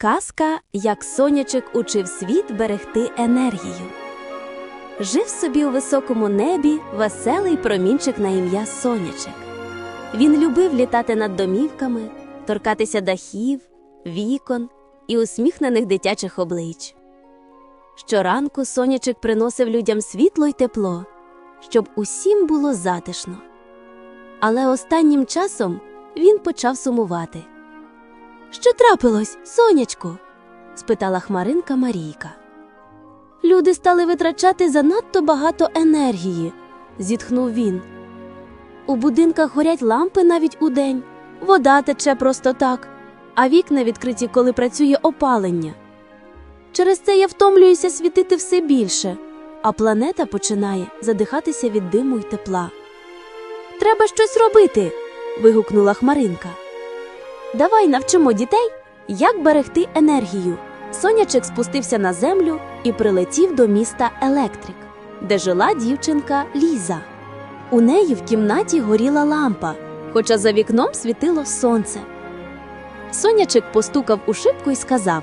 Казка, як сонячик учив світ берегти енергію. Жив собі у високому небі веселий промінчик на ім'я Сонячик. Він любив літати над домівками, торкатися дахів, вікон і усміхнених дитячих облич. Щоранку сонячик приносив людям світло й тепло, щоб усім було затишно. Але останнім часом він почав сумувати. Що трапилось, сонячко? спитала хмаринка Марійка. Люди стали витрачати занадто багато енергії, зітхнув він. У будинках горять лампи навіть удень, вода тече просто так, а вікна відкриті, коли працює опалення. Через це я втомлююся світити все більше, а планета починає задихатися від диму й тепла. Треба щось робити. вигукнула Хмаринка. Давай навчимо дітей, як берегти енергію. Сонячик спустився на землю і прилетів до міста Електрик, де жила дівчинка Ліза. У неї в кімнаті горіла лампа, хоча за вікном світило сонце. Сонячик постукав у шибку і сказав: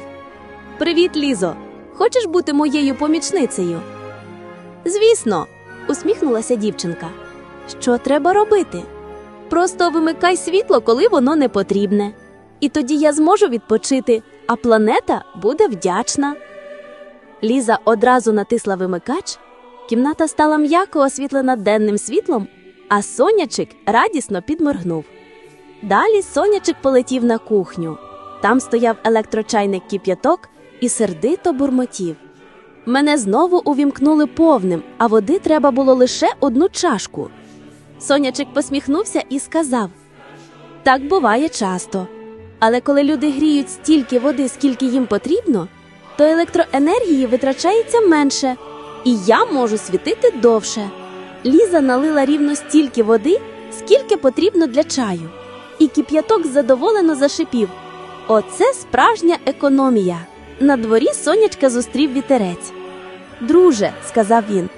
Привіт, Лізо! Хочеш бути моєю помічницею? Звісно, усміхнулася дівчинка. Що треба робити? Просто вимикай світло, коли воно не потрібне. І тоді я зможу відпочити, а планета буде вдячна. Ліза одразу натисла вимикач. Кімната стала м'яко освітлена денним світлом, а сонячик радісно підморгнув. Далі сонячик полетів на кухню. Там стояв електрочайник кип'яток і сердито бурмотів. Мене знову увімкнули повним, а води треба було лише одну чашку. Сонячик посміхнувся і сказав: Так буває часто. Але коли люди гріють стільки води, скільки їм потрібно, то електроенергії витрачається менше, і я можу світити довше. Ліза налила рівно стільки води, скільки потрібно для чаю, і кип'яток задоволено зашипів. Оце справжня економія. На дворі сонячка зустрів вітерець. Друже, сказав він,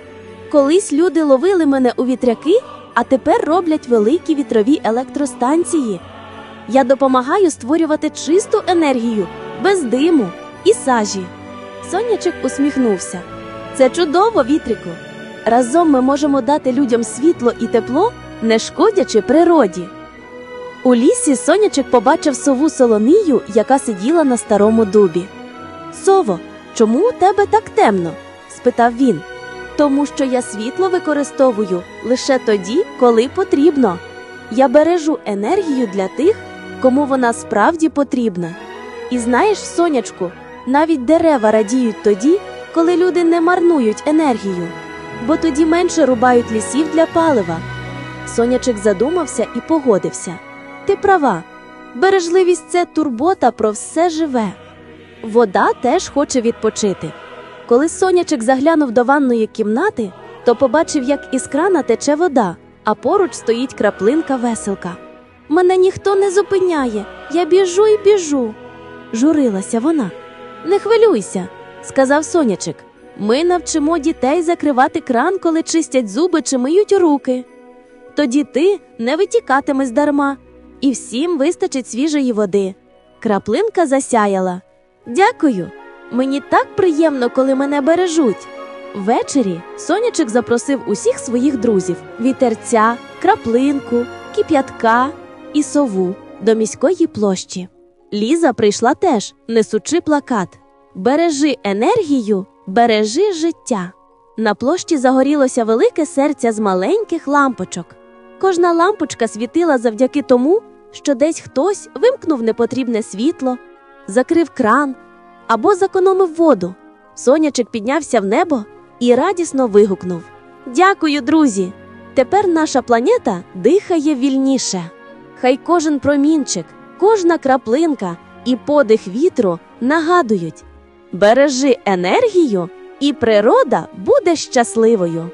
колись люди ловили мене у вітряки, а тепер роблять великі вітрові електростанції. Я допомагаю створювати чисту енергію без диму і сажі. Сонячик усміхнувся. Це чудово, вітрику. Разом ми можемо дати людям світло і тепло, не шкодячи природі. У лісі сонячик побачив сову солонію, яка сиділа на старому дубі. Сово, чому у тебе так темно? спитав він. Тому що я світло використовую лише тоді, коли потрібно. Я бережу енергію для тих, кому вона справді потрібна. І знаєш, сонячку, навіть дерева радіють тоді, коли люди не марнують енергію, бо тоді менше рубають лісів для палива. Сонячик задумався і погодився. Ти права, бережливість це турбота про все живе. Вода теж хоче відпочити. Коли сонячик заглянув до ванної кімнати, то побачив, як із крана тече вода, а поруч стоїть краплинка веселка. Мене ніхто не зупиняє, я біжу і біжу. Журилася вона. Не хвилюйся, сказав сонячик. Ми навчимо дітей закривати кран, коли чистять зуби чи миють руки. Тоді ти не витікатимеш дарма, і всім вистачить свіжої води. Краплинка засяяла. Дякую. Мені так приємно, коли мене бережуть. Ввечері сонячик запросив усіх своїх друзів вітерця, краплинку, кип'ятка і сову до міської площі. Ліза прийшла теж, несучи плакат Бережи енергію, бережи життя. На площі загорілося велике серця з маленьких лампочок. Кожна лампочка світила завдяки тому, що десь хтось вимкнув непотрібне світло, закрив кран або зекономив воду. Сонячик піднявся в небо і радісно вигукнув: Дякую, друзі! Тепер наша планета дихає вільніше. Хай кожен промінчик, кожна краплинка і подих вітру нагадують: бережи енергію, і природа буде щасливою.